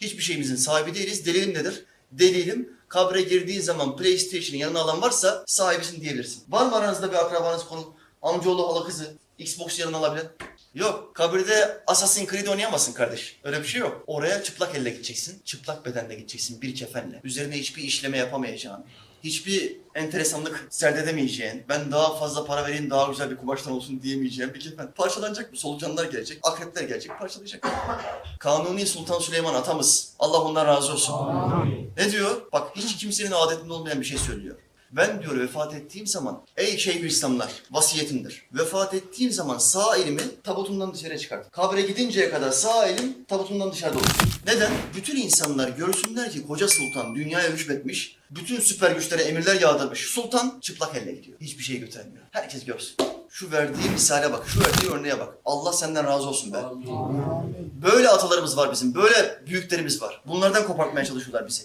Hiçbir şeyimizin sahibi değiliz. Delilim nedir? Delilim kabre girdiğin zaman PlayStation'ın yanına alan varsa sahibisin diyebilirsin. Var mı aranızda bir akrabanız konu? Amcaoğlu hala kızı. Xbox yanına alabilen? Yok. Kabirde Assassin's Creed oynayamazsın kardeş. Öyle bir şey yok. Oraya çıplak elle gideceksin. Çıplak bedenle gideceksin. Bir kefenle. Üzerine hiçbir işleme yapamayacağın. Hiçbir enteresanlık serdedemeyeceğin, ben daha fazla para vereyim daha güzel bir kumaştan olsun diyemeyeceğin bir kefen. Parçalanacak mı? Solucanlar gelecek, akrepler gelecek, parçalayacak. Kanuni Sultan Süleyman atamız. Allah ondan razı olsun. Ne diyor? Bak hiç kimsenin adetinde olmayan bir şey söylüyor. Ben diyor vefat ettiğim zaman ey Şeyhülislamlar vasiyetimdir. Vefat ettiğim zaman sağ elimi tabutumdan dışarı çıkart. Kabre gidinceye kadar sağ elim tabutumdan dışarıda olsun. Neden? Bütün insanlar görsünler ki koca sultan dünyaya hükmetmiş, bütün süper güçlere emirler yağdırmış. Sultan çıplak elle gidiyor. Hiçbir şey götürmüyor. Herkes görsün. Şu verdiği misale bak, şu verdiği örneğe bak. Allah senden razı olsun be. Böyle atalarımız var bizim, böyle büyüklerimiz var. Bunlardan kopartmaya çalışıyorlar bizi.